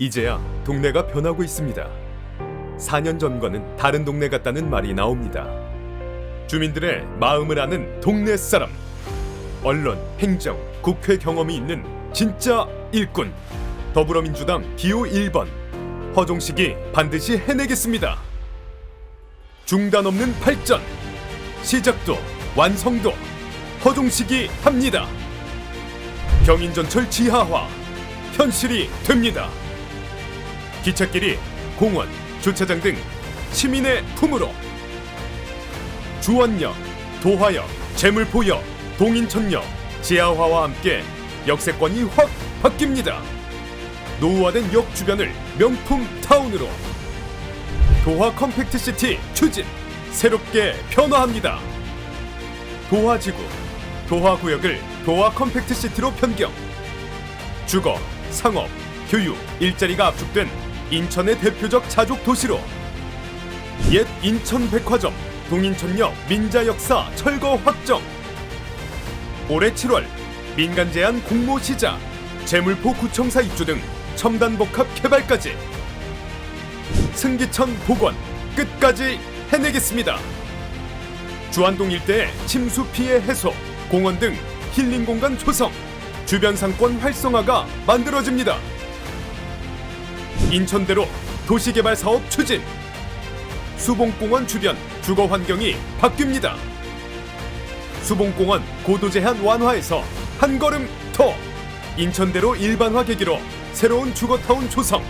이제야 동네가 변하고 있습니다. 4년 전과는 다른 동네 같다는 말이 나옵니다. 주민들의 마음을 아는 동네 사람. 언론, 행정, 국회 경험이 있는 진짜 일꾼. 더불어민주당 기호 1번. 허종식이 반드시 해내겠습니다. 중단 없는 발전. 시작도 완성도 허종식이 합니다. 경인전철 지하화 현실이 됩니다. 기찻길이 공원, 주차장 등 시민의 품으로 주원역, 도화역, 재물포역, 동인천역, 지하화와 함께 역세권이 확 바뀝니다. 노후화된 역 주변을 명품 타운으로 도화 컴팩트 시티 추진 새롭게 변화합니다. 도화지구, 도화구역을 도화 컴팩트 시티로 변경. 주거, 상업, 교육, 일자리가 압축된 인천의 대표적 자족 도시로 옛 인천 백화점, 동인천역 민자역사 철거 확정. 올해 7월 민간 제한 공모 시작, 재물포 구청사 입주 등 첨단 복합 개발까지 승기천 복원 끝까지 해내겠습니다. 주안동 일대의 침수 피해 해소, 공원 등 힐링 공간 조성, 주변 상권 활성화가 만들어집니다. 인천대로 도시개발 사업 추진, 수봉공원 주변 주거 환경이 바뀝니다. 수봉공원 고도 제한 완화에서 한 걸음 더 인천대로 일반화 계기로 새로운 주거타운 조성,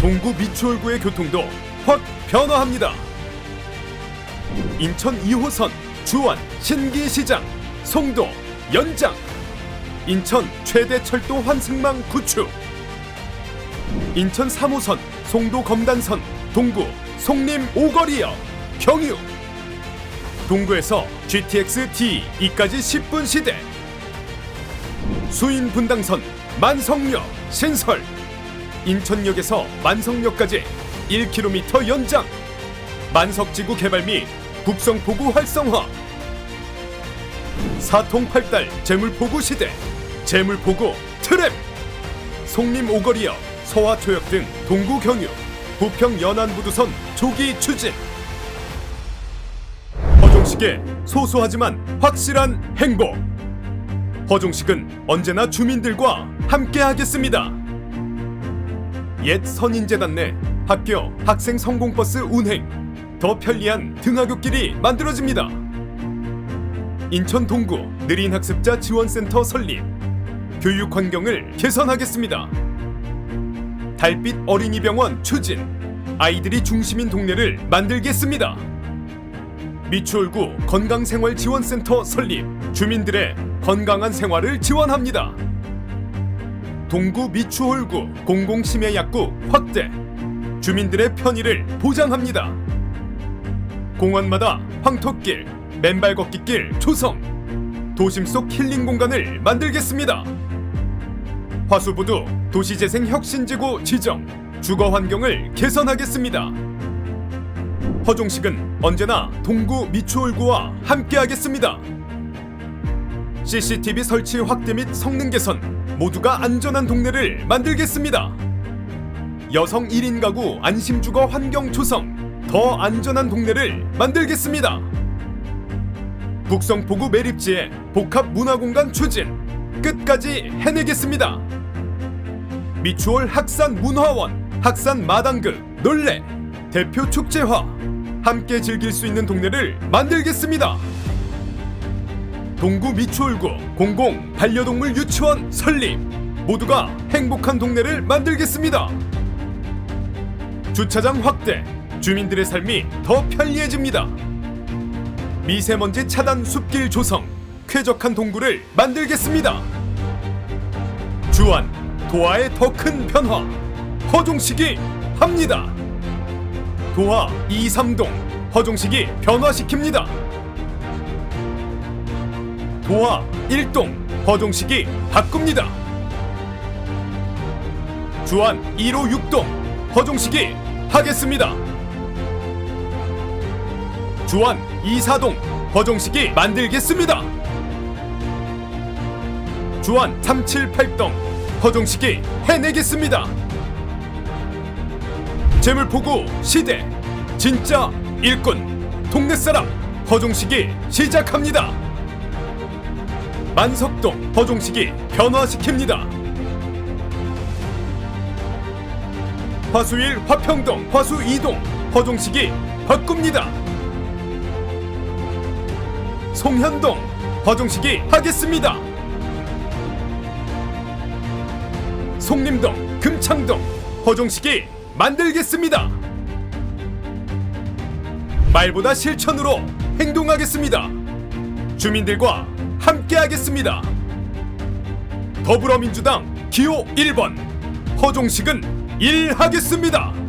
동구 미추홀구의 교통도 확 변화합니다. 인천 2호선 주원 신기시장 송도 연장 인천 최대 철도 환승망 구축 인천 3호선 송도 검단선 동구 송림 오거리역 경유. 동구에서 GTX D 2까지 10분 시대. 수인 분당선 만성역 신설. 인천역에서 만성역까지 1km 연장. 만석지구 개발 및 국성포구 활성화. 사통팔달 재물포구 시대. 재물포구 트랩 송림 오거리역 서화초역 등 동구 경유 부평 연안부두선 조기 추진. 허종식의 소소하지만 확실한 행복 허종식은 언제나 주민들과 함께하겠습니다. 옛 선인재단 내 학교 학생 성공버스 운행. 더 편리한 등하굣길이 만들어집니다. 인천 동구 느린 학습자 지원센터 설립. 교육 환경을 개선하겠습니다. 달빛 어린이병원 추진 아이들이 중심인 동네를 만들겠습니다. 미추홀구 건강생활지원센터 설립 주민들의 건강한 생활을 지원합니다. 동구 미추홀구 공공심해약국 확대 주민들의 편의를 보장합니다. 공원마다 황토길, 맨발 걷기길 조성 도심 속 힐링 공간을 만들겠습니다. 화수부두 도시재생 혁신지구 지정 주거 환경을 개선하겠습니다. 허종식은 언제나 동구 미추홀구와 함께하겠습니다. CCTV 설치 확대 및 성능 개선 모두가 안전한 동네를 만들겠습니다. 여성 1인 가구 안심주거 환경 조성 더 안전한 동네를 만들겠습니다. 북성포구 매립지의 복합 문화공간 추진 끝까지 해내겠습니다. 미추홀 학산 문화원, 학산 마당극, 놀래, 대표 축제화 함께 즐길 수 있는 동네를 만들겠습니다. 동구 미추홀구 공공 반려동물 유치원 설립 모두가 행복한 동네를 만들겠습니다. 주차장 확대 주민들의 삶이 더 편리해집니다. 미세먼지 차단 숲길 조성 쾌적한 동구를 만들겠습니다. 주안 도화의 더 큰 변화 허종식이 합니다. 도화 2삼동 허종식이 변화시킵니다. 도화 1동 허종식이 바꿉니다. 주안 1호 6동 허종식이 하겠습니다. 주안 2사동 허종식이 만들겠습니다. 주안 378동 허종식이 해내겠습니다. 재물포구 시대 진짜 일꾼 동네 사람 허종식이 시작합니다. 만석동 허종식이 변화시킵니다. 화수일 화평동 화수 이동 허종식이 바꿉니다. 송현동 허종식이 하겠습니다. 송림동 금창동 허종식이 만들겠습니다. 말보다 실천으로 행동하겠습니다. 주민들과 함께하겠습니다. 더불어민주당 기호 1번 허종식은 일하겠습니다.